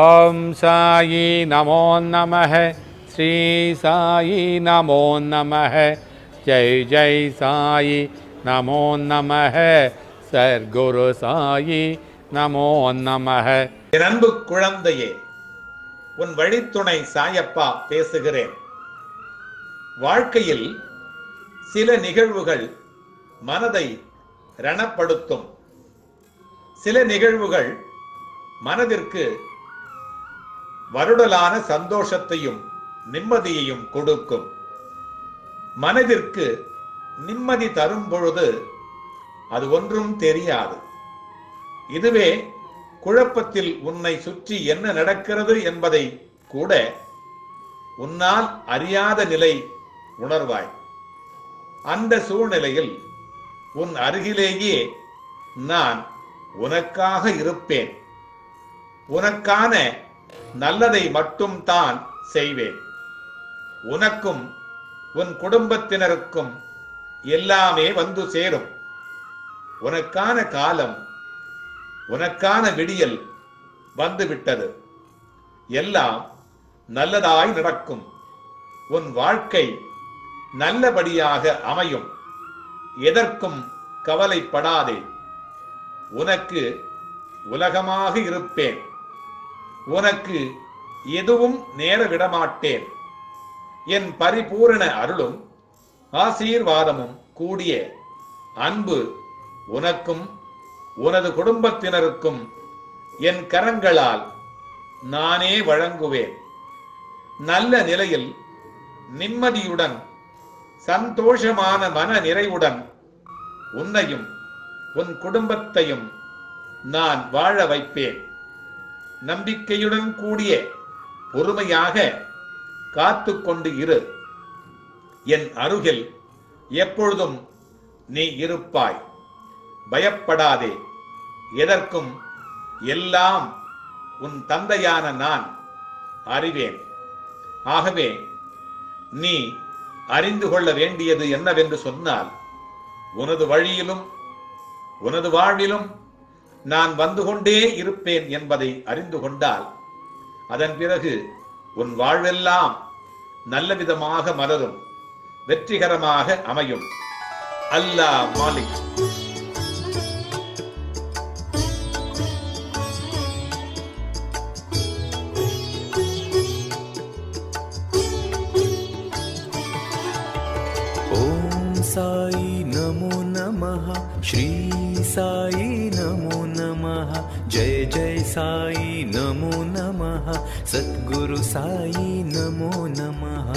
ஓம் சாயி நமோ நமக ஸ்ரீ சாயி நமோ நமக ஜெய் ஜெய் சாயி நமோ நமக சர்க்குரு சாயி நமோ நமக அன்பு குழந்தையே உன் வழித்துணை சாயப்பா பேசுகிறேன். வாழ்க்கையில் சில நிகழ்வுகள் மனதை ரணப்படுத்தும். சில நிகழ்வுகள் மனதிற்கு வருடலான சந்தோஷத்தையும் நிம்மதியையும் கொடுக்கும். மனதிற்கு நிம்மதி தரும் பொழுது அது ஒன்றும் தெரியாது. இதுவே குழப்பத்தில் உன்னை சுற்றி என்ன நடக்கிறது என்பதை கூட உன்னால் அறியாத நிலை உணர்வாய். அந்த சூழ்நிலையில் உன் அருகிலேயே நான் உனக்காக இருப்பேன். உனக்கான நல்லதை மட்டும் தான் செய்வேன். உனக்கும் உன் குடும்பத்தினருக்கும் எல்லாமே வந்து சேரும். உனக்கான காலம் உனக்கான விடியல் வந்துவிட்டது. எல்லாம் நல்லதாய் நடக்கும். உன் வாழ்க்கை நல்லபடியாக அமையும். எதற்கும் கவலைப்படாதே. உனக்கு உலகமாக இருப்பேன். உனக்கு எதுவும் நேர விடமாட்டேன் என் பரிபூரண அருளும் ஆசீர்வாதமும் கூடிய அன்பு உனக்கும் உனது குடும்பத்தினருக்கும் என் கரங்களால் நானே வழங்குவேன். நல்ல நிலையில் நிம்மதியுடன் சந்தோஷமான மன நிறைவுடன் உன்னையும் உன் குடும்பத்தையும் நான் வாழ வைப்பேன். நம்பிக்கையுடன் கூடிய பொறுமையாக காத்து கொண்டு இரு. என் அருகில் எப்பொழுதும் நீ இருப்பாய். பயப்படாதே. எதற்கும் எல்லாம் உன் தந்தையான நான் அறிவேன். ஆகவே நீ அறிந்து கொள்ள வேண்டியது என்னவென்று சொன்னால் உனது வழியிலும் உனது வாழ்விலும் நான் வந்து கொண்டே இருப்பேன் என்பதை அறிந்து கொண்டால் அதன் பிறகு உன் வாழ்வெல்லாம் நல்ல விதமாக மலரும் வெற்றிகரமாக அமையும். அல்லா மாலிக். ஓம் சாய் நமோ நமஹ ஸ்ரீ साई नमो नमः। सद्गुरु साई नमो नमः।